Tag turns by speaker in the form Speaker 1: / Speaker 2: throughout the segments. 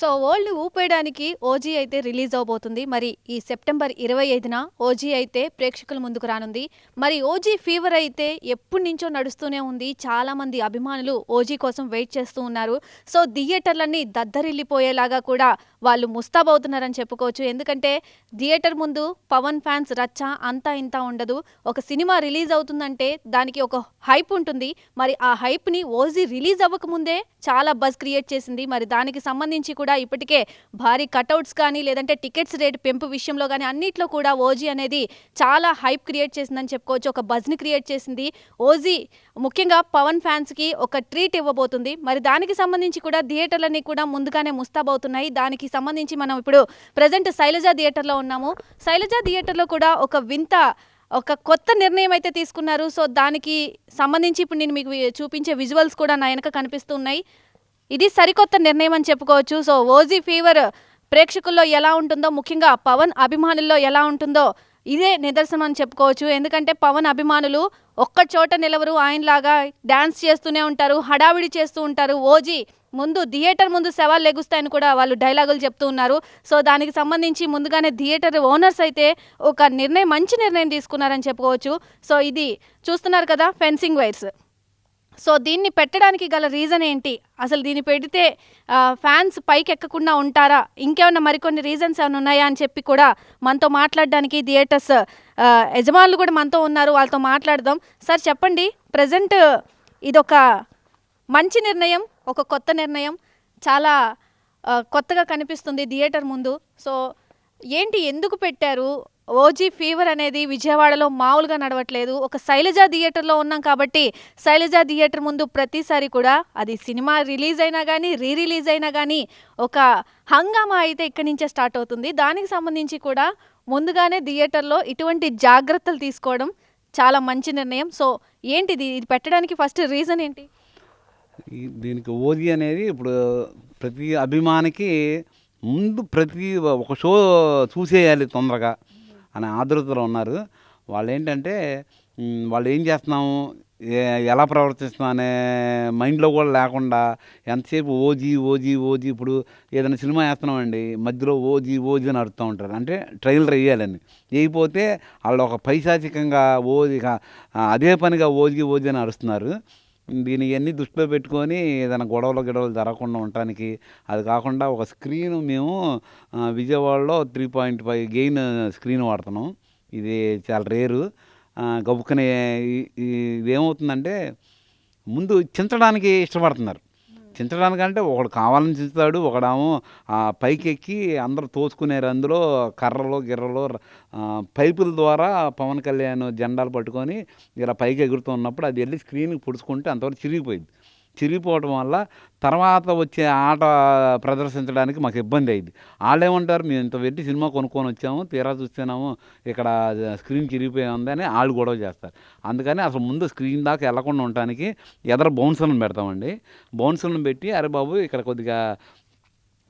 Speaker 1: So world ఊపేయడానికి OG అయితే release అవబోతుంది. మరి ఈ సెప్టెంబర్ ఇరవై ఐదున ఓజీ అయితే ప్రేక్షకుల ముందుకు రానుంది. మరి ఓజీ ఫీవర్ అయితే ఎప్పటి నుంచో నడుస్తూనే ఉంది. చాలా మంది అభిమానులు ఓజీ కోసం వెయిట్ చేస్తూ ఉన్నారు. సో థియేటర్లన్నీ దద్దరిల్లిపోయేలాగా కూడా వాళ్ళు ముస్తాబవుతున్నారని చెప్పుకోవచ్చు. ఎందుకంటే థియేటర్ ముందు పవన్ ఫ్యాన్స్ రచ్చ అంతా ఇంత ఉండదు. ఒక సినిమా రిలీజ్ అవుతుందంటే దానికి ఒక హైప్ ఉంటుంది. మరి ఆ హైప్ని ఓజీ రిలీజ్ అవ్వకముందే చాలా బజ్ క్రియేట్ చేసింది. మరి దానికి సంబంధించి కూడా ఇప్పటికే భారీ కటౌట్స్ కానీ లేదంటే టికెట్స్ రేట్ పెంపు విషయంలో కానీ అన్నిట్లో కూడా ఓజీ అనేది చాలా హైప్ క్రియేట్ చేసిందని చెప్పుకోవచ్చు. ఒక బజ్ని క్రియేట్ చేసింది. ఓజీ ముఖ్యంగా పవన్ ఫ్యాన్స్కి ఒక ట్రీట్ ఇవ్వబోతుంది. మరి దానికి సంబంధించి కూడా థియేటర్లన్నీ కూడా ముందుగానే ముస్తాబవుతున్నాయి. దానికి సంబంధించి మనం ఇప్పుడు ప్రజెంట్ శైలజ థియేటర్లో ఉన్నాము. శైలజ థియేటర్లో కూడా ఒక వింత ఒక కొత్త నిర్ణయం అయితే తీసుకున్నారు. సో దానికి సంబంధించి ఇప్పుడు నేను మీకు చూపించే విజువల్స్ కూడా నా వెనక కనిపిస్తున్నాయి ఇది సరికొత్త నిర్ణయం అని చెప్పుకోవచ్చు. సో ఓజీ ఫీవర్ ప్రేక్షకుల్లో ఎలా ఉంటుందో ముఖ్యంగా పవన్ అభిమానుల్లో ఎలా ఉంటుందో ఇదే నిదర్శనం అని చెప్పుకోవచ్చు. ఎందుకంటే పవన్ అభిమానులు ఒక్క చోట నిలవరు ఆయనలాగా డ్యాన్స్ చేస్తూనే ఉంటారు హడావిడి చేస్తూ ఉంటారు. ఓజీ ముందు థియేటర్ ముందు సవాల్ లెగుస్తాయని కూడా వాళ్ళు డైలాగులు చెప్తూ ఉన్నారు. సో దానికి సంబంధించి ముందుగానే థియేటర్ ఓనర్స్ అయితే ఒక నిర్ణయం మంచి నిర్ణయం తీసుకున్నారని చెప్పుకోవచ్చు. సో ఇది చూస్తున్నారు కదా ఫెన్సింగ్ వైర్స్. సో దీన్ని పెట్టడానికి గల రీజన్ ఏంటి? అసలు దీన్ని పెడితే ఫ్యాన్స్ పైకి ఎక్కకుండా ఉంటారా? ఇంకేమన్నా మరికొన్ని రీజన్స్ ఏమైనా ఉన్నాయా అని చెప్పి కూడా మనతో మాట్లాడడానికి థియేటర్స్ యజమానులు కూడా మనతో ఉన్నారు. వాళ్ళతో మాట్లాడదాం. సార్ చెప్పండి. ప్రజెంట్ ఇదొక మంచి నిర్ణయం ఒక కొత్త నిర్ణయం. చాలా కొత్తగా కనిపిస్తుంది థియేటర్ ముందు. సో ఏంటి? ఎందుకు పెట్టారు? ఓజీ ఫీవర్ అనేది విజయవాడలో మామూలుగా నడవట్లేదు. ఒక శైలజ థియేటర్లో ఉన్నాం కాబట్టి శైలజ థియేటర్ ముందు ప్రతిసారి కూడా అది సినిమా రిలీజ్ అయినా కానీ రీ రిలీజ్ అయినా కానీ ఒక హంగామా అయితే ఇక్కడి నుంచే స్టార్ట్ అవుతుంది. దానికి సంబంధించి కూడా ముందుగానే థియేటర్లో ఇటువంటి జాగ్రత్తలు తీసుకోవడం చాలా మంచి నిర్ణయం. సో ఏంటిది? ఇది పెట్టడానికి ఫస్ట్ రీజన్ ఏంటి?
Speaker 2: దీనికి ఓజీ అనేది ఇప్పుడు ప్రతి అభిమానికి ముందు ప్రతి ఒక షో చూసేయాలి తొందరగా. అనే ఆదృతలో ఉన్నారు. వాళ్ళు ఏంటంటే వాళ్ళు ఏం చేస్తున్నాము ఎలా ప్రవర్తిస్తున్నాం అనే మైండ్లో కూడా లేకుండా ఎంతసేపు ఓజీ ఓజీ ఓజీ ఇప్పుడు ఏదైనా సినిమా వేస్తున్నామండి మధ్యలో ఓజీ ఓజీ అని అడుగుతూ ఉంటారు. అంటే ట్రైలర్ వేయాలని. వేయకపోతే వాళ్ళు ఒక పైశాచికంగా ఓజీ అదే పనిగా ఓజీ ఓజీ అని అరుస్తున్నారు. దీని ఇవన్నీ దృష్టిలో పెట్టుకొని ఏదైనా గొడవలు గిడవలు జరగకుండా ఉండటానికి. అది కాకుండా ఒక స్క్రీన్ మేము విజయవాడలో three point five gain screen వాడుతున్నాం. ఇది చాలా రేరు. గబుక్కనే ఇదేమవుతుందంటే ముందు చించడానికి ఇష్టపడుతున్నారు. చించడానికంటే ఒకడు కావాలని చించుతాడు ఒకడేమో ఆ పైకి ఎక్కి అందరూ తోసుకునేరు. అందులో కర్రలు గిర్రలు పైపుల ద్వారా పవన్ కళ్యాణ్ జెండాలు పట్టుకొని ఇలా పైకి ఎగురుతూ ఉన్నప్పుడు అది వెళ్ళి స్క్రీన్కి పుడుచుకుంటే అంతవరకు చిరిగిపోయింది. చిరిగిపోవడం వల్ల తర్వాత వచ్చే ఆట ప్రదర్శించడానికి మాకు ఇబ్బంది అయింది. వాళ్ళు ఏమంటారు మేము ఇంత పెట్టి సినిమా కొనుక్కొని వచ్చాము తీరా చూస్తున్నాము ఇక్కడ స్క్రీన్ చిరిగిపోయి ఉందని వాళ్ళు గొడవ చేస్తారు. అందుకని అసలు ముందు స్క్రీన్ దాకా వెళ్ళకుండా ఉండటానికి ఎదర బౌన్సర్లను పెడతామండి. బౌన్సర్లను పెట్టి అరే బాబు ఇక్కడ కొద్దిగా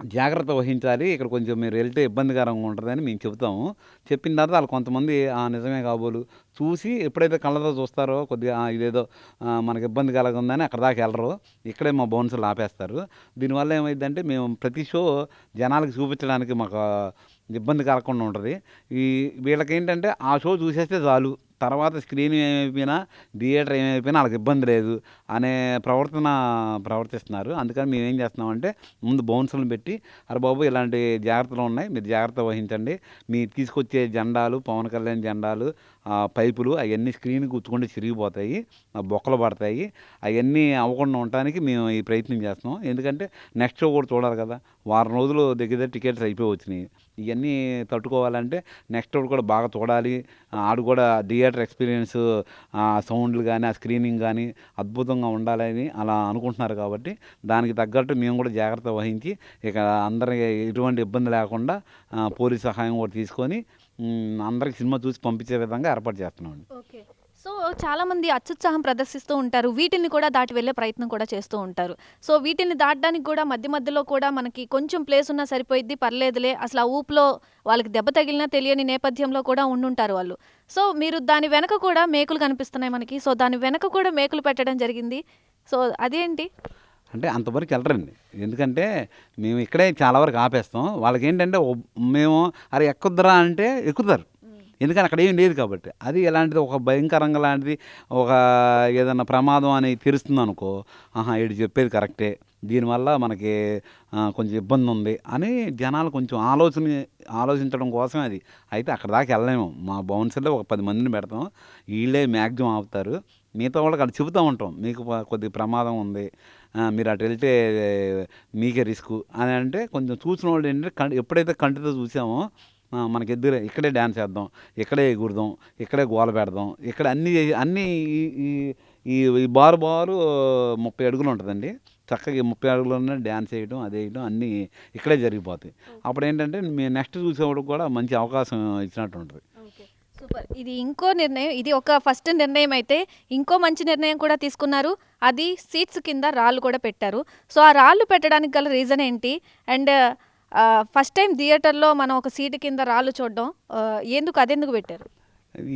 Speaker 2: జాగ్రత్త వహించాలి. ఇక్కడ కొంచెం మీరు వెళ్తే ఇబ్బందికరంగా ఉంటుందని మేము చెబుతాము. చెప్పిన తర్వాత వాళ్ళు కొంతమంది "ఆ, నిజమే కాబోలు. చూసి ఎప్పుడైతే కళ్ళతో చూస్తారో కొద్దిగా ఇదేదో మనకి ఇబ్బంది కలగుందని అక్కడ దాకా వెళ్ళరు. ఇక్కడే మా బౌన్సులు ఆపేస్తారు. దీనివల్ల ఏమైందంటే మేము ప్రతి షో జనాలకు చూపించడానికి మాకు ఇబ్బంది కలగకుండా ఉంటుంది. ఈ వీళ్ళకి ఏంటంటే ఆ షో చూసేస్తే చాలు. తర్వాత స్క్రీన్ ఏమైపోయినా థియేటర్ ఏమైపోయినా వాళ్ళకి ఇబ్బంది లేదు అనే ప్రవర్తన ప్రవర్తిస్తున్నారు. అందుకని మేము ఏం చేస్తున్నామంటే ముందు బౌన్సులను పెట్టి అరే బాబు ఇలాంటి జాగ్రత్తలు ఉన్నాయి మీరు జాగ్రత్త వహించండి. మీ తీసుకొచ్చే జెండాలు పవన్ కళ్యాణ్ జెండాలు పైపులు అవన్నీ స్క్రీన్ గుచ్చుకుంటే చిరిగిపోతాయి ఆ బొక్కలు పడతాయి అవన్నీ అవ్వకుండా ఉండటానికి మేము ఈ ప్రయత్నం చేస్తున్నాం. ఎందుకంటే నెక్స్ట్ షో కూడా చూడాలి కదా. వారం రోజులు దగ్గర దగ్గర టికెట్స్ అయిపోయి వచ్చినాయి. ఇవన్నీ తట్టుకోవాలంటే నెక్స్ట్ షో కూడా బాగా చూడాలి. ఆడు కూడా థియేటర్ ఎక్స్పీరియన్స్ ఆ సౌండ్లు కానీ ఆ స్క్రీనింగ్ కానీ అద్భుతంగా ఉండాలని అలా అనుకుంటున్నారు కాబట్టి దానికి తగ్గట్టు మేము కూడా జాగ్రత్త వహించి ఇక అందరికి ఎటువంటి ఇబ్బంది లేకుండా పోలీస్ సహాయం కూడా తీసుకొని అందరికి సినిమా చూసి పంపించే విధంగా ఏర్పాటు చేస్తున్నామండి.
Speaker 1: ఓకే. సో చాలా మంది అత్యుత్సాహం ప్రదర్శిస్తూ ఉంటారు. వీటిని కూడా దాటి వెళ్ళే ప్రయత్నం కూడా చేస్తూ ఉంటారు. సో వీటిని దాటడానికి కూడా మధ్య మధ్యలో కూడా మనకి కొంచెం ప్లేస్ ఉన్నా సరిపోయిద్ది పర్లేదులే. అసలు ఆ ఊపులో వాళ్ళకి దెబ్బ తగిలినా తెలియని నేపథ్యంలో కూడా ఉండుంటారు వాళ్ళు. సో మీరు దాని వెనక కూడా మేకులు కనిపిస్తున్నాయి మనకి. సో దాని వెనక కూడా మేకులు పెట్టడం జరిగింది. సో అదేంటి?
Speaker 2: అంటే అంతవరకు వెళ్ళరండి. ఎందుకంటే మేము ఇక్కడే చాలా వరకు ఆపేస్తాం. వాళ్ళకి ఏంటంటే మేము అరే ఎక్కుద్దరా అంటే ఎక్కుతారు. ఎందుకంటే అక్కడ ఏం లేదు కాబట్టి. అది ఎలాంటిది ఒక భయంకరంగా లాంటిది ఒక ఏదన్నా ప్రమాదం అని తెలుస్తుంది అనుకో ఆహా వీడు చెప్పేది కరెక్టే. దీనివల్ల మనకి కొంచెం ఇబ్బంది ఉంది అని జనాలు కొంచెం ఆలోచన ఆలోచించడం కోసం అది. అయితే అక్కడ దాకా వెళ్ళలేము. మా బౌన్సర్లో ఒక పది మందిని పెడతాం. వీళ్ళే మ్యాక్సిమం ఆపుతారు. మిగతా వాళ్ళకి అక్కడ చెబుతూ ఉంటాం. మీకు ప- కొద్ది ప్రమాదం ఉంది. మీరు అటు వెళ్తే మీకే రిస్క్. అని అంటే కొంచెం చూసిన వాళ్ళు ఏంటంటే ఎప్పుడైతే కంటితో చూసామో మనకి ఎదురే ఇక్కడే డ్యాన్స్ చేద్దాం ఇక్కడే ఎగురుదాం ఇక్కడే గోల పెడదాం ఇక్కడ అన్ని అన్ని ఈ- ఈ బారు బారు ముప్పై అడుగులు ఉంటుందండి. చక్కగా ముప్పై అడుగులోనే డ్యాన్స్ చేయడం అదే వేయడం అన్నీ ఇక్కడే జరిగిపోతాయి. అప్పుడు ఏంటంటే మేము నెక్స్ట్ చూసేవాడికి కూడా మంచి అవకాశం ఇచ్చినట్టు ఉంటుంది.
Speaker 1: సూపర్. ఇది ఇంకో నిర్ణయం ఇది ఒక ఫస్ట్ నిర్ణయం అయితే ఇంకో మంచి నిర్ణయం కూడా తీసుకున్నారు. అది సీట్స్ కింద రాళ్ళు కూడా పెట్టారు. సో ఆ రాళ్ళు పెట్టడానికి గల రీజన్ ఏంటి? అండ్ ఫస్ట్ టైం థియేటర్లో మనం ఒక సీటు కింద రాళ్ళు చూడడం ఎందుకు అదెందుకు పెట్టారు?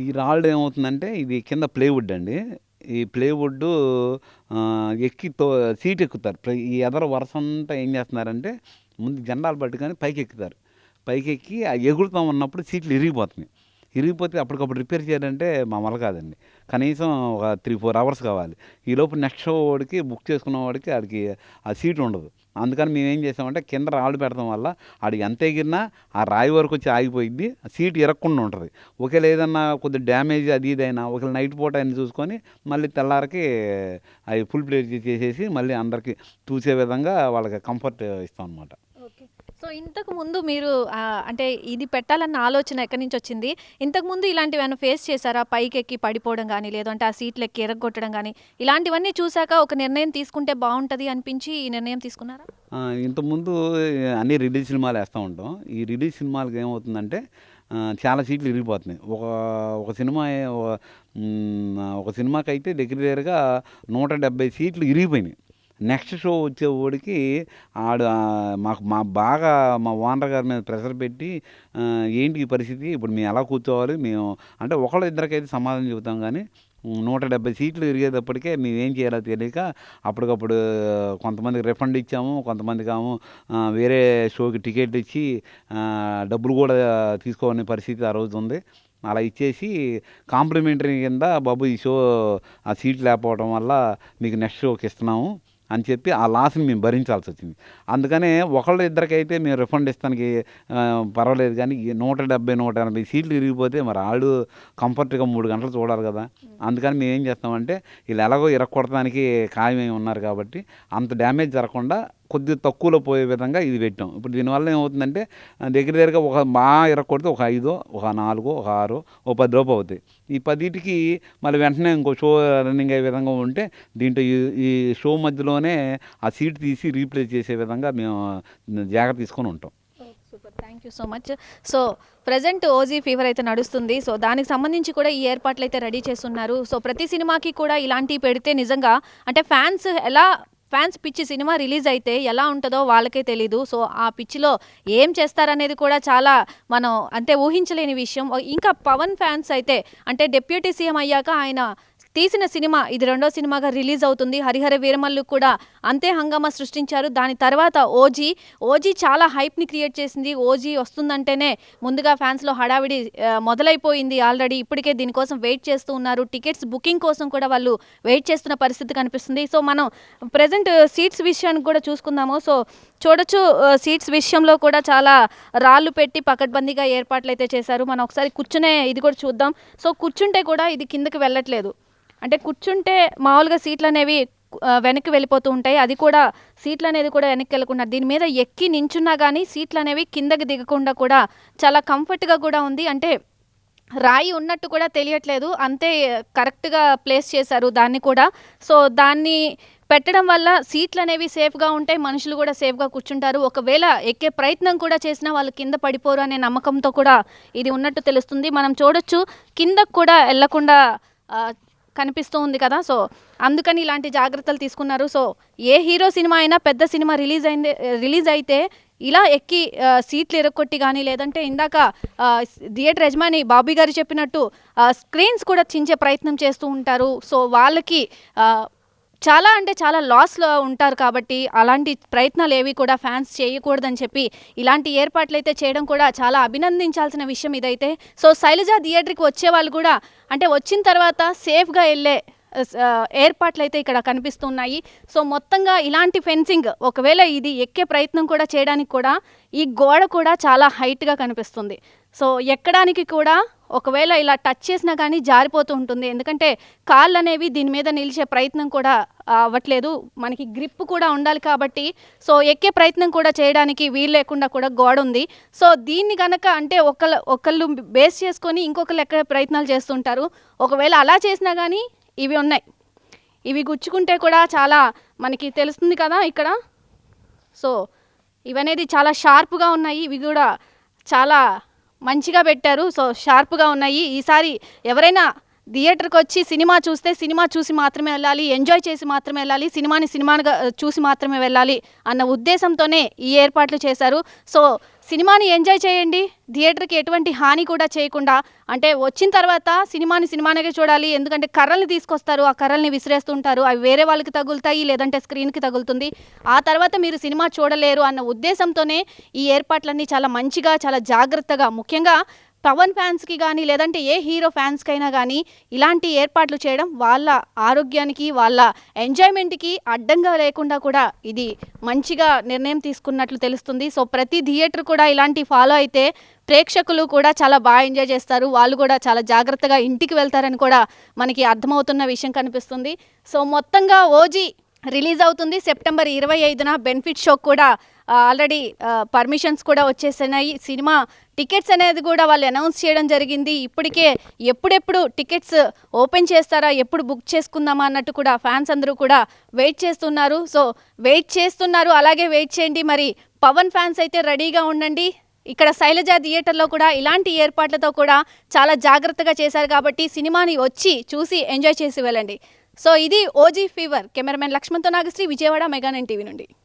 Speaker 2: ఈ రాళ్ళు ఏమవుతుందంటే ఇది కింద ప్లేవుడ్ అండి. ఈ ప్లేవుడ్ ఎక్కి తో సీట్ ఎక్కుతారు. ఈ ఎదర వరుస అంతా ఏం చేస్తున్నారంటే ముందు జెండాలు పట్టుకొని పైకి ఎక్కుతారు పైకి ఎక్కి ఆ ఉన్నప్పుడు సీట్లు ఇరిగిపోతున్నాయి ఇరిగిపోతే అప్పటికప్పుడు రిపేర్ చేయాలంటే మామూలు కాదండి. కనీసం ఒక త్రీ ఫోర్ అవర్స్ కావాలి. ఈ లోపు నెక్స్ట్ షో వాడికి బుక్ చేసుకున్న వాడికి ఆడికి ఆ సీట్ ఉండదు. అందుకని మేము ఏం చేసామంటే కింద రాళ్ళు పెడతాం వల్ల ఆడికి ఎంత ఎగిరినా ఆ రాయి వరకు వచ్చి ఆగిపోయింది సీట్ ఇరక్కుండా ఉంటుంది. ఒకవేళ ఏదన్నా కొద్ది డ్యామేజ్ అది ఇదైనా ఒకవేళ నైట్ పూట అని చూసుకొని మళ్ళీ తెల్లారికి అవి ఫుల్ ప్లేట్ చేసేసి మళ్ళీ అందరికీ చూసే విధంగా వాళ్ళకి కంఫర్ట్ ఇస్తాం అనమాట
Speaker 1: సో ఇంతకు ముందు మీరు అంటే ఇది పెట్టాలన్న ఆలోచన ఎక్కడి నుంచి వచ్చింది? ఇంతకు ముందు ఇలాంటివి ఏమైనా ఫేస్ చేశారా? పైకి ఎక్కి పడిపోవడం కానీ లేదంటే ఆ సీట్లు ఎక్కి ఎరగొట్టడం కానీ ఇలాంటివన్నీ చూశాక ఒక నిర్ణయం తీసుకుంటే బాగుంటుంది అనిపించి ఈ నిర్ణయం తీసుకున్నారా?
Speaker 2: ఇంతకుముందు అన్ని రిలీజ్ సినిమాలు వేస్తూ ఉంటాం. ఈ రిలీజ్ సినిమాలకు ఏమవుతుందంటే చాలా సీట్లు విరిగిపోతున్నాయి ఒక ఒక సినిమా ఒక, సినిమాకైతే దగ్గర దగ్గరగా నూట డెబ్బై సీట్లు విరిగిపోయినాయి నెక్స్ట్ షో వచ్చేవాడికి ఆడు మాకు మా బాగా మా ఓనర్ గారి మీద ప్రెషర్ పెట్టి ఏంటి ఈ పరిస్థితి? ఇప్పుడు మేము ఎలా కూర్చోవాలి? మేము అంటే ఒకళ్ళ ఇద్దరికైతే సమాధానం చెబుతాం కానీ నూట డెబ్బై సీట్లు ఇరిగేటప్పటికే మేము ఏం చేయాలో తెలియక అప్పటికప్పుడు కొంతమందికి రిఫండ్ ఇచ్చాము కొంతమందికి ఏమో వేరే షోకి టికెట్ ఇచ్చి డబ్బులు కూడా తీసుకోవాలనే పరిస్థితి ఆ రోజు ఉంది. అలా ఇచ్చేసి కాంప్లిమెంటరీ కింద బాబు ఈ షో ఆ సీట్ లేకపోవడం వల్ల మీకు నెక్స్ట్ షోకి ఇస్తున్నాము. అని చెప్పి ఆ లాస్ని మేము భరించాల్సి వచ్చింది. అందుకనే ఒకళ్ళు ఇద్దరికైతే మేము రిఫండ్ ఇస్తానికి పర్వాలేదు కానీ నూట డెబ్బై నూట ఎనభై సీట్లు ఇరిగిపోతే మరి వాళ్ళు కంఫర్ట్గా మూడు గంటలు చూడాలి కదా. అందుకని మేము ఏం చేస్తామంటే వీళ్ళు ఎలాగో ఇరక్కొడటానికి ఖాయమై ఉన్నారు కాబట్టి అంత డ్యామేజ్ జరగకుండా కొద్దిగా తక్కువలో పోయే విధంగా ఇది పెట్టాం. ఇప్పుడు దీనివల్ల ఏమవుతుందంటే దగ్గర దగ్గరగా ఒక మా ఇరక్కొడితే ఒక ఐదో ఒక నాలుగో ఒక ఆరో ఒక పది రూపాయలు అవుతాయి. ఈ పదిటికి మళ్ళీ వెంటనే ఇంకో షో రన్నింగ్ అయ్యే విధంగా ఉంటే దీంట్లో ఈ ఈ షో మధ్యలోనే ఆ సీట్ తీసి రీప్లేస్ చేసే విధంగా మేము జాగ్రత్త తీసుకొని ఉంటాం.
Speaker 1: Super. Thank you so much. So present OG fever అయితే నడుస్తుంది. సో దానికి సంబంధించి కూడా ఈ ఏర్పాట్లు అయితే రెడీ చేస్తున్నారు. సో ప్రతి సినిమాకి కూడా ఇలాంటివి పెడితే నిజంగా అంటే ఫ్యాన్స్ ఎలా ఫ్యాన్స్ పిచ్చి సినిమా రిలీజ్ అయితే ఎలా ఉంటుందో వాళ్ళకే తెలీదు. సో ఆ పిచ్చిలో ఏం చేస్తారనేది కూడా చాలా మనం అంటే ఊహించలేని విషయం. ఇంకా పవన్ ఫ్యాన్స్ అయితే అంటే డిప్యూటీ సీఎం అయ్యాక ఆయన తీసిన సినిమా ఇది రెండో సినిమాగా రిలీజ్ అవుతుంది. హరిహర వీరమల్లు కూడా అంతే హంగామా సృష్టించారు. దాని తర్వాత ఓజీ ఓజీ చాలా హైప్ని క్రియేట్ చేసింది. ఓజీ వస్తుందంటేనే ముందుగా ఫ్యాన్స్లో హడావిడి మొదలైపోయింది ఆల్రెడీ. ఇప్పటికే దీనికోసం వెయిట్ చేస్తూ ఉన్నారు. టికెట్స్ బుకింగ్ కోసం కూడా వాళ్ళు వెయిట్ చేస్తున్న పరిస్థితి కనిపిస్తుంది. సో మనం ప్రజెంట్ సీట్స్ విషయాన్ని కూడా చూసుకుందాము. సో చూడొచ్చు సీట్స్ విషయంలో కూడా చాలా రాళ్ళు పెట్టి పకడ్బందీగా ఏర్పాట్లు అయితే చేశారు. మనం ఒకసారి కూర్చునే ఇది కూడా చూద్దాం. సో కూర్చుంటే కూడా ఇది కిందకి వెళ్ళట్లేదు. అంటే కూర్చుంటే మామూలుగా సీట్లు అనేవి వెనక్కి వెళ్ళిపోతూ ఉంటాయి. అది కూడా సీట్లు అనేది కూడా వెనక్కి వెళ్ళకుండా దీని మీద ఎక్కి నించున్నా కానీ సీట్లు అనేవి కిందకి దిగకుండా కూడా చాలా కంఫర్ట్గా కూడా ఉంది. అంటే రాయి ఉన్నట్టు కూడా తెలియట్లేదు. అంతే కరెక్ట్గా ప్లేస్ చేశారు దాన్ని కూడా. సో దాన్ని పెట్టడం వల్ల సీట్లు అనేవి సేఫ్గా ఉంటాయి. మనుషులు కూడా సేఫ్గా కూర్చుంటారు. ఒకవేళ ఎక్కే ప్రయత్నం కూడా చేసినా వాళ్ళు కింద పడిపోరు అనే నమ్మకంతో కూడా ఇది ఉన్నట్టు తెలుస్తుంది. మనం చూడొచ్చు. కిందకు కూడా వెళ్ళకుండా కనిపిస్తూ ఉంది కదా. సో అందుకని ఇలాంటి జాగ్రత్తలు తీసుకున్నారు. సో ఏ హీరో సినిమా అయినా పెద్ద సినిమా రిలీజ్ అయింది రిలీజ్ అయితే ఇలా ఎక్కి సీట్లు ఎరగొట్టి కానీ లేదంటే ఇందాక థియేటర్ యజమాని బాబీ గారు చెప్పినట్టు స్క్రీన్స్ కూడా చించే ప్రయత్నం చేస్తూ ఉంటారు. సో వాళ్ళకి చాలా అంటే చాలా లాస్లో ఉంటారు కాబట్టి అలాంటి ప్రయత్నాలు ఏవి కూడా ఫ్యాన్స్ చేయకూడదని చెప్పి ఇలాంటి ఏర్పాట్లు అయితే చేయడం కూడా చాలా అభినందించాల్సిన విషయం ఇదైతే. సో శైలజ థియేటర్కి వచ్చే వాళ్ళు కూడా అంటే వచ్చిన తర్వాత సేఫ్గా వెళ్ళే ఏర్పాట్లు అయితే ఇక్కడ కనిపిస్తున్నాయి. సో మొత్తంగా ఇలాంటి ఫెన్సింగ్ ఒకవేళ ఇది ఎక్కే ప్రయత్నం కూడా చేయడానికి కూడా ఈ గోడ కూడా చాలా హైట్గా కనిపిస్తుంది. సో ఎక్కడానికి కూడా ఒకవేళ ఇలా టచ్ చేసినా కానీ జారిపోతూ ఉంటుంది. ఎందుకంటే కాళ్ళు అనేవి దీని మీద నిలిచే ప్రయత్నం కూడా అవ్వట్లేదు. మనకి గ్రిప్ కూడా ఉండాలి కాబట్టి సో ఎక్కే ప్రయత్నం కూడా చేయడానికి వీలు లేకుండా కూడా గోడ ఉంది. సో దీన్ని కనుక అంటే ఒకళ్ళు ఒకళ్ళు బేస్ చేసుకొని ఇంకొకళ్ళు ఎక్కడ ప్రయత్నాలు చేస్తుంటారు. ఒకవేళ అలా చేసినా కానీ ఇవి ఉన్నాయి. ఇవి గుచ్చుకుంటే కూడా చాలా మనకి తెలుస్తుంది కదా ఇక్కడ. సో ఇవనేది చాలా షార్ప్గా ఉన్నాయి. ఇవి కూడా చాలా మంచిగా పెట్టారు. సో షార్ప్గా ఉన్నాయి. ఈసారి ఎవరైనా థియేటర్కి వచ్చి సినిమా చూస్తే సినిమా చూసి మాత్రమే వెళ్ళాలి ఎంజాయ్ చేసి మాత్రమే వెళ్ళాలి సినిమాని సినిమాగా చూసి మాత్రమే వెళ్ళాలి అన్న ఉద్దేశంతోనే ఈ ఏర్పాట్లు చేశారు. సో సినిమాని ఎంజాయ్ చేయండి థియేటర్కి ఎటువంటి హాని కూడా చేయకుండా అంటే వచ్చిన తర్వాత సినిమాని సినిమానగా చూడాలి ఎందుకంటే కర్రల్ని తీసుకొస్తారు ఆ కర్రల్ని విసిరేస్తుంటారు అవి వేరే వాళ్ళకి తగులుతాయి లేదంటే స్క్రీన్కి తగులుతుంది. ఆ తర్వాత మీరు సినిమా చూడలేరు అన్న ఉద్దేశంతోనే ఈ ఏర్పాట్లన్నీ చాలా మంచిగా చాలా జాగ్రత్తగా ముఖ్యంగా పవన్ ఫ్యాన్స్కి కానీ లేదంటే ఏ హీరో ఫ్యాన్స్కైనా కానీ ఇలాంటి ఏర్పాట్లు చేయడం వాళ్ళ ఆరోగ్యానికి వాళ్ళ ఎంజాయ్మెంట్కి అడ్డంగా లేకుండా కూడా ఇది మంచిగా నిర్ణయం తీసుకున్నట్లు తెలుస్తుంది. సో ప్రతి థియేటర్ కూడా ఇలాంటి ఫాలో అయితే ప్రేక్షకులు కూడా చాలా బాగా ఎంజాయ్ చేస్తారు. వాళ్ళు కూడా చాలా జాగ్రత్తగా ఇంటికి వెళ్తారని కూడా మనకి అర్థమవుతున్న విషయం కనిపిస్తుంది. సో మొత్తంగా ఓజీ రిలీజ్ అవుతుంది సెప్టెంబర్ ఇరవై ఐదున. బెనిఫిట్ షో కూడా ఆల్రెడీ పర్మిషన్స్ కూడా వచ్చేసినాయి. సినిమా టికెట్స్ అనేది కూడా వాళ్ళు అనౌన్స్ చేయడం జరిగింది. ఇప్పటికే ఎప్పుడెప్పుడు టికెట్స్ ఓపెన్ చేస్తారా ఎప్పుడు బుక్ చేసుకుందామా అన్నట్టు కూడా ఫ్యాన్స్ అందరూ కూడా వెయిట్ చేస్తున్నారు. సో వెయిట్ చేస్తున్నారు. అలాగే వెయిట్ చేయండి. మరి పవన్ ఫ్యాన్స్ అయితే రెడీగా ఉండండి. ఇక్కడ శైలజ థియేటర్లో కూడా ఇలాంటి ఏర్పాట్లతో కూడా చాలా జాగ్రత్తగా చేశారు కాబట్టి సినిమాని వచ్చి చూసి ఎంజాయ్ చేసి వెళ్ళండి. సో ఇది OG fever. Cameraman లక్ష్మణ్తో Nagasri Vijayawada mega nine TV నుండి.